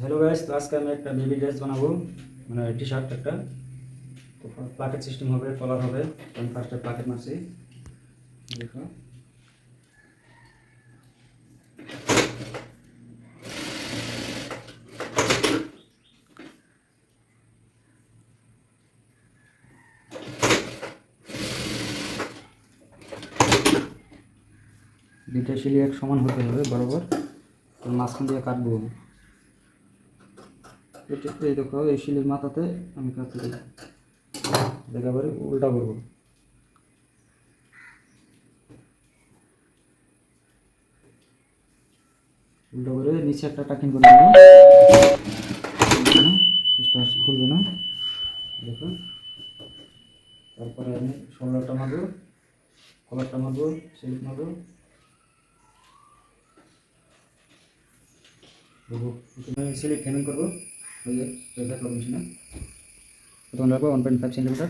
Hello guys তো আজকে আমি একটা বেবি ড্রেস বানাবো মানে টি শার্ট একটা। তো প্লাকেট সিস্টেম হবে কলার হবে আমি ফার্স্টে প্লাকেট মারছি। দেখো। দুইটা শিলি এক সমান হতে হবে, বরাবর। মাঝখান দিয়ে কাটবো। এই দেখো, এই শিলির মাথাতে আমি দেবো দেখা পরে উল্টা করব। উল্টা করে নিচে একটা টাকিং করে দেবো স্টার্স খুলবে না। দেখো। তারপরে আমি শোল্ডারটা মারবো, কলারটা মারবো, সিল্ক মারবো। সিলিপ ফেমিং করব। ওই যে রেজার ক্লব মেশিনে প্রথমে রাখবো ওয়ান পয়েন্ট ফাইভ সেন্টিমিটার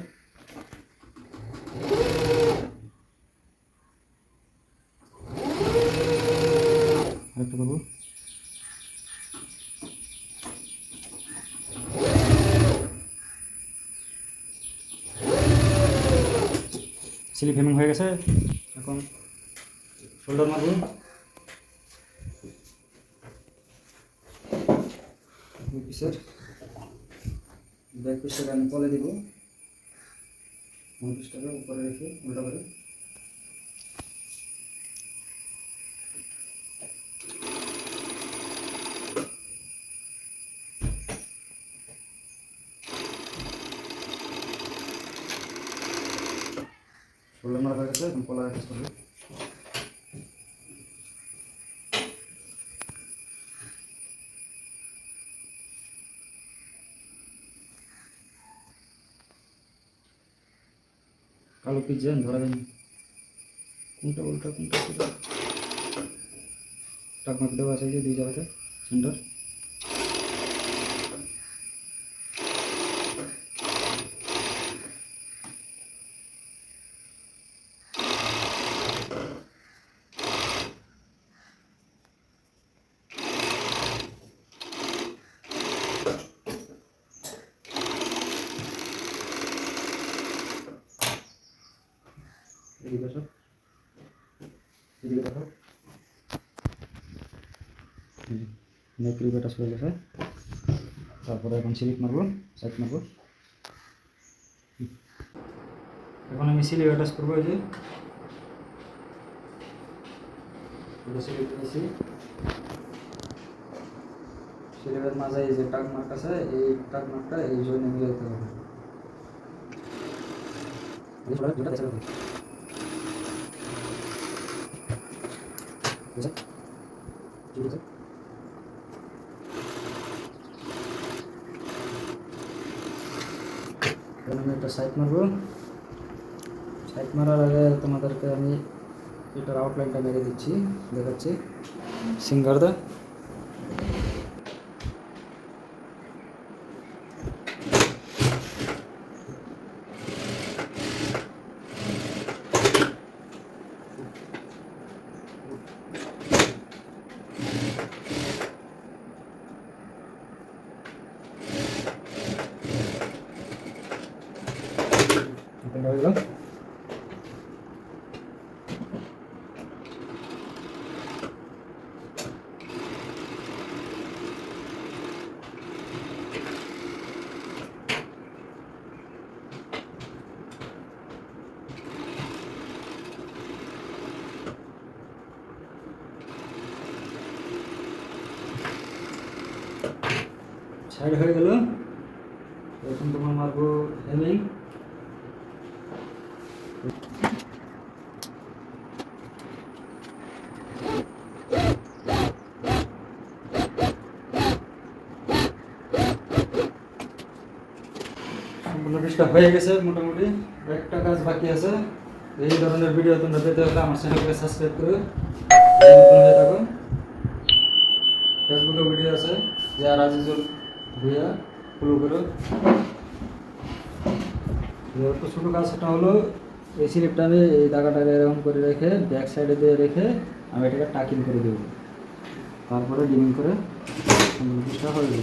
আরেকটা করবো সিলিপ ফেমিং হয়ে গেছে এখন শোল্ডার মারবো পিসের ব্যাক পিসটাকে আমি তলে দিব। পিসটাকে উপরে রেখে উল্টা করে। শোল্ডার মারা গেছে, এখন অ্যাটাচ করবে কালো পিস যেন ধরা যায়নি। কোনটা উল্টা কোনটা টাকমাক দেওয়া আছে যে দুই জায়গাতে সেন্টার। এদিকে আসো এদিকে দেখো। নেক রিবেটাস হয়ে গেছে। তারপরে এখন সিলিপ মারবো, সাইড মারবো। এখন আমি সিলিপ অ্যাটাচ করব এই যে। সিলিপের মাঝে এই যে টাক মার্ক আছে, এই টাক মার্কটা এই জন্য মিলে যেতে হবে এই যে দুটা দেখতে হবে বুঝা ঠিক আছে এখন আমি একটা সাইড মারবো। সাইড মারার আগে তোমাদেরকে আমি এটার আউটলাইনটা মেরে দিচ্ছি, দেখাচ্ছি। সিঙ্গারদা। এটা হয়ে গেল সাইড হয়ে গেল এখন তোমার মারবো হেমিং পিসটা হয়ে গেছে মোটামুটি। একটা কাজ বাকি আছে। এই ধরনের ভিডিও তোমরা পেতে হলে আমার চ্যানেলকে সাবস্ক্রাইব করে। নতুন হয়ে থাকো। ফেসবুকে ভিডিও আছে। যা রাজিজুল ভুইয়া ফলো করো। একটু ছোটো কাজ সেটা হলো, এই স্লিপটা আমি এই দাগাটাকে এরকম করে রেখে ব্যাক সাইডে দিয়ে রেখে আমি এটাকে টাকিং করে দেবো। তারপরে ডিমিং করে পৃষ্ঠা হয়ে গেল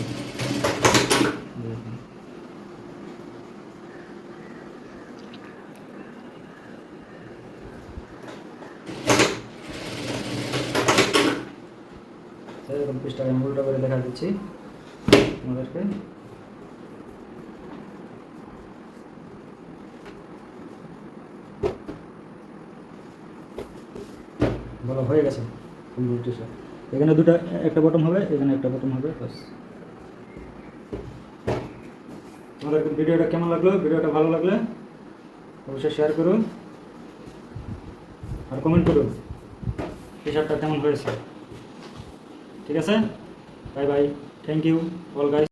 দেখুন। এরকম পৃষ্ঠা, আমি উল্টো করে দেখা দিচ্ছি আমাদেরকে বলা, হয়ে গেছে? এখানে দুটো, একটা বটম হবে, এখানে একটা বটম হবে বাস তোমাদের ভিডিওটা কেমন লাগল? ভিডিওটা ভালো লাগলে অবশ্যই শেয়ার করুন আর কমেন্ট করুন টি শার্টটা কেমন হয়েছে? ঠিক আছে bye bye thank you all guys